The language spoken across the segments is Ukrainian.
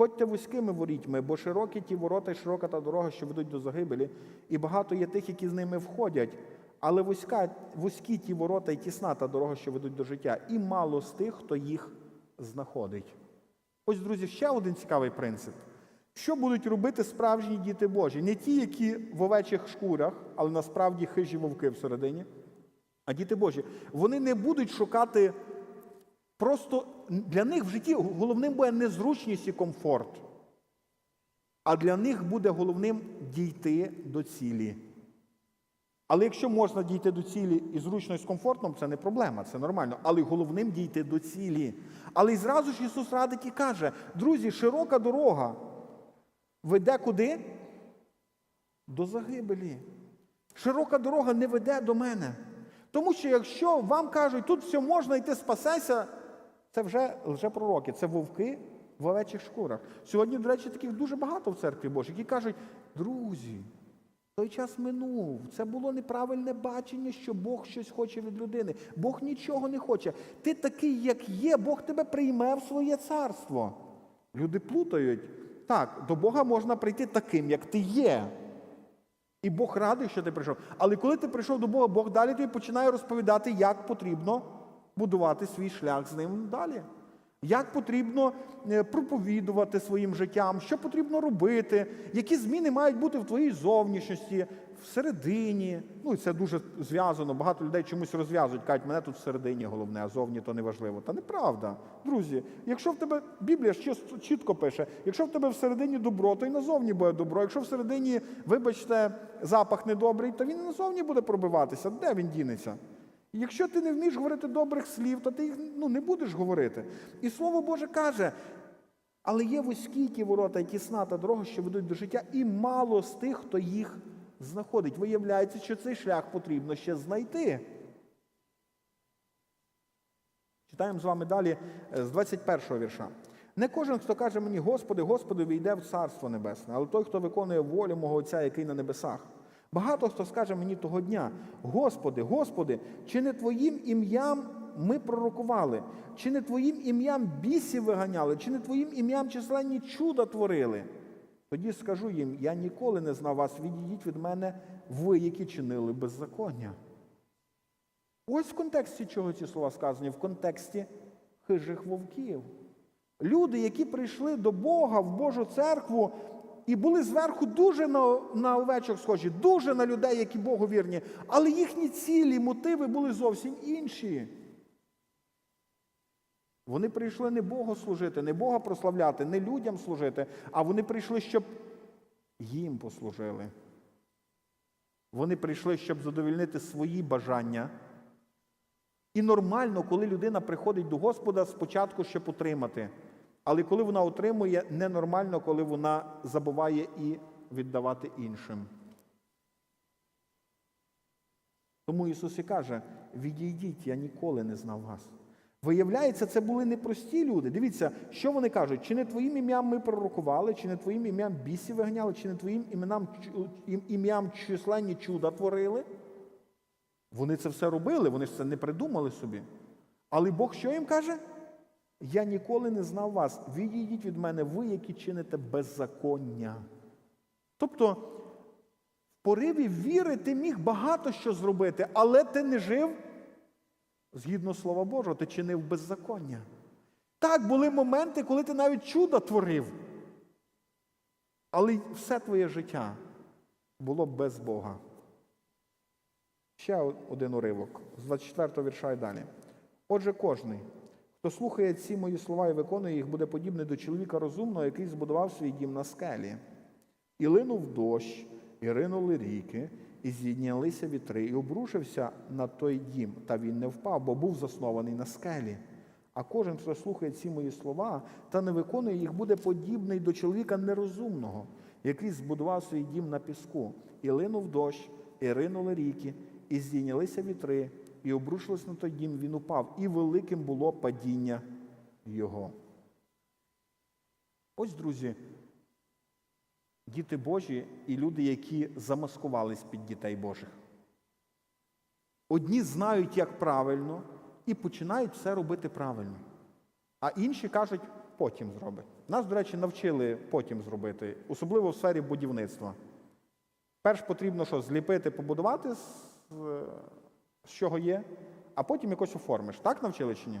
Ходьте вузькими ворітьми, бо широкі ті ворота, і широка та дорога, що ведуть до загибелі, і багато є тих, які з ними входять. Але вузька, вузькі ті ворота і тісна та дорога, що ведуть до життя, і мало з тих, хто їх знаходить. Ось, друзі, ще один цікавий принцип. Що будуть робити справжні діти Божі? Не ті, які в овечих шкурах, але насправді хижі вовки всередині, а діти Божі. Вони не будуть шукати просто для них в житті головним буде незручність і комфорт. А для них буде головним дійти до цілі. Але якщо можна дійти до цілі і зручно і з комфортом, це не проблема, це нормально. Але головним дійти до цілі. Але і зразу ж Ісус радить і каже: друзі, широка дорога веде куди? До загибелі. Широка дорога не веде до мене. Тому що якщо вам кажуть, тут все можна йти спасайся, це вже лжепророки, це вовки в овечих шкурах. Сьогодні, до речі, таких дуже багато в церкві Божій, які кажуть, друзі, той час минув. Це було неправильне бачення, що Бог щось хоче від людини. Бог нічого не хоче. Ти такий, як є, Бог тебе прийме в своє царство. Люди плутають. Так, до Бога можна прийти таким, як ти є. І Бог радий, що ти прийшов. Але коли ти прийшов до Бога, Бог далі тобі починає розповідати, як потрібно будувати свій шлях з ним далі. Як потрібно е, проповідувати своїм життям, що потрібно робити, які зміни мають бути в твоїй зовнішності, всередині. Ну і це дуже зв'язано. Багато людей чомусь розв'язують, кажуть, мене тут всередині головне, а зовні то не важливо. Та неправда. Друзі, якщо в тебе Біблія ж чітко пише, якщо в тебе всередині добро, то й назовні буде добро. Якщо всередині, вибачте, запах недобрий, то він і назовні буде пробиватися. Де він дінеться? Якщо ти не вмієш говорити добрих слів, то ти їх ну, не будеш говорити. І Слово Боже каже, але є вузькі ті ворота і тісна та дорога, що ведуть до життя, і мало з тих, хто їх знаходить. Виявляється, що цей шлях потрібно ще знайти. Читаємо з вами далі е, з 21-го вірша. Не кожен, хто каже мені, Господи, Господи, війде в Царство Небесне, але той, хто виконує волю мого Отця, який на небесах. Багато хто скаже мені того дня: Господи, Господи, чи не Твоїм ім'ям ми пророкували, чи не Твоїм ім'ям бісів виганяли, чи не Твоїм ім'ям численні чуда творили? Тоді скажу їм: я ніколи не знав вас, відійдіть від мене, ви, які чинили беззаконня. Ось в контексті чого ці слова сказані, в контексті хижих вовків. Люди, які прийшли до Бога в Божу церкву і були зверху дуже на, на овечок схожі, дуже на людей, які Богу вірні, але їхні цілі, мотиви були зовсім інші. Вони прийшли не Богу служити, не Бога прославляти, не людям служити, а вони прийшли, щоб їм послужили. Вони прийшли, щоб задовільнити свої бажання. І нормально, коли людина приходить до Господа спочатку, щоб отримати. Але коли вона отримує, ненормально, коли вона забуває і віддавати іншим. Тому Ісус і каже: відійдіть, я ніколи не знав вас. Виявляється, це були непрості люди. Дивіться, що вони кажуть, чи не твоїм ім'ям ми пророкували, чи не твоїм ім'ям бісів виганяли, чи не твоїм іменам, ім'ям численні чуда творили. Вони це все робили, вони ж це не придумали собі. Але Бог що їм каже? Я ніколи не знав вас. Відійдіть від мене, ви, які чините беззаконня. Тобто, в пориві віри ти міг багато що зробити, але ти не жив згідно Слова Божого, ти чинив беззаконня. Так, були моменти, коли ти навіть чудо творив. Але все твоє життя було без Бога. Ще один уривок з 24 го вірша і далі. Отже, кожний, хто слухає ці мої слова і виконує їх, буде подібний до чоловіка розумного, який збудував свій дім на скелі. І линув дощ, і ринули ріки, і зійнялися вітри, і обрушився на той дім, та він не впав, бо був заснований на скелі. А кожен, хто слухає ці мої слова та не виконує їх, буде подібний до чоловіка нерозумного, який збудував свій дім на піску, і линув дощ, і ринули ріки, і здійнялися вітри, і обрушились на той дім, він упав, і великим було падіння його. Ось, друзі, діти Божі і люди, які замаскувались під дітей Божих. Одні знають, як правильно, і починають все робити правильно. А інші кажуть, потім зробить. Нас, до речі, навчили потім зробити, особливо в сфері будівництва. Перш потрібно що, зліпити, побудувати е, з чого є, а потім якось оформиш. Так навчили чи ні?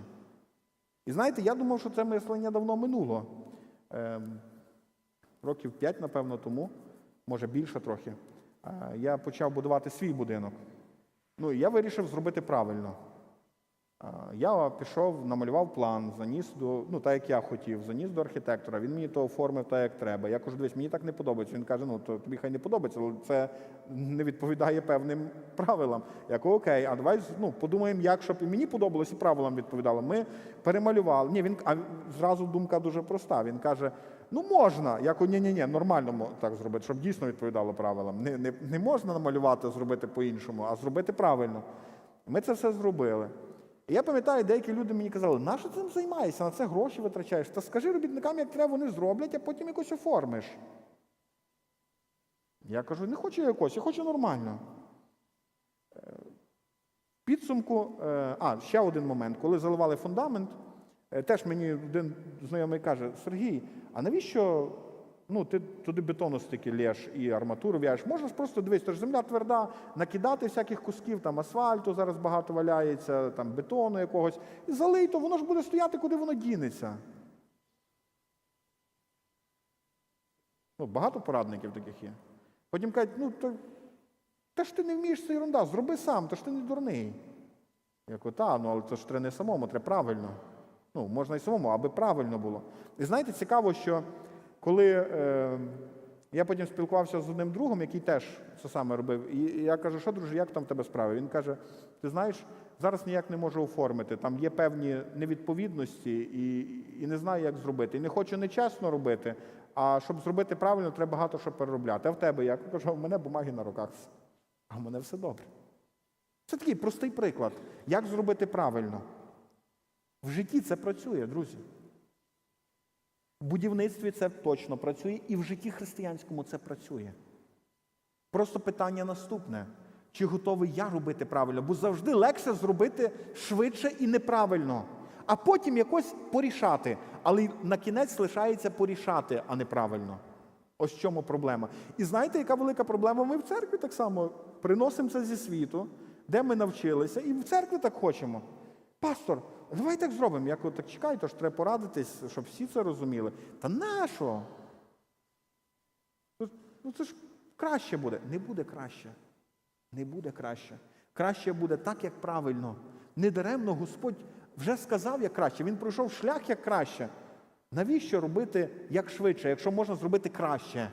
І знаєте, я думав, що це мислення давно минуло. Ем, років 5, напевно, тому, може більше трохи, е, я почав будувати свій будинок. Ну, і я вирішив зробити правильно. Я пішов, намалював план, заніс до, ну, так як я хотів, заніс до архітектора. Він мені то оформив так, як треба. Я кажу, дивись, мені так не подобається. Він каже, ну то тобі хай не подобається, але це не відповідає певним правилам. Я кажу, окей, а давай ну, подумаємо, як щоб і мені подобалось, і правилам відповідало. Ми перемалювали. Ні, він а зразу думка дуже проста. Він каже: ну можна. Я кажу, ні, ні, ні, нормально так зробити, щоб дійсно відповідало правилам. Не, не, не можна намалювати, зробити по-іншому, а зробити правильно. Ми це все зробили. І я пам'ятаю, деякі люди мені казали, нащо цим займаєшся, на це гроші витрачаєш. Та скажи робітникам, як треба, вони зроблять, а потім якось оформиш. Я кажу, не хочу якось, я хочу нормально. Е, підсумку, е, а, ще один момент. Коли заливали фундамент, е, теж мені один знайомий каже: Сергій, а навіщо ну, ти туди бетону стільки лєш і арматуру в'яєш? Можна ж просто дивись, то ж земля тверда, накидати всяких кусків, там асфальту зараз багато валяється, там бетону якогось, і залий, то воно ж буде стояти, куди воно дінеться. Ну, багато порадників таких є. Потім кажуть, ну то, та ж ти не вмієш це ерунда, зроби сам, то ж ти не дурний. Я кажу, та, ну але це ж треба не самому, треба правильно. Ну, можна і самому, аби правильно було. І знаєте, цікаво, що коли е, я потім спілкувався з одним другом, який теж це саме робив, і я кажу, що, друже, як там в тебе справи? Він каже: ти знаєш, зараз ніяк не можу оформити, там є певні невідповідності і, і не знаю, як зробити. І не хочу нечесно робити, а щоб зробити правильно, треба багато що переробляти. А в тебе як? Я кажу, у мене бумаги на руках. А в мене все добре. Це такий простий приклад, як зробити правильно. В житті це працює, друзі. В будівництві це точно працює, і в житті християнському це працює. Просто питання наступне: чи готовий я робити правильно? Бо завжди легше зробити швидше і неправильно, а потім якось порішати. Але на кінець лишається порішати, а не правильно. Ось в чому проблема. І знаєте, яка велика проблема? Ми в церкві так само приносимо це зі світу, де ми навчилися, і в церкві так хочемо. Пастор, давай так зробимо. Я кажу, так чекай, то ж треба порадитись, щоб всі це розуміли. Та нащо? Ну, Ну це ж краще буде. Не буде краще. Не буде краще. Краще буде так, як правильно. Недаремно Господь вже сказав, як краще. Він пройшов шлях як краще. Навіщо робити як швидше, якщо можна зробити краще?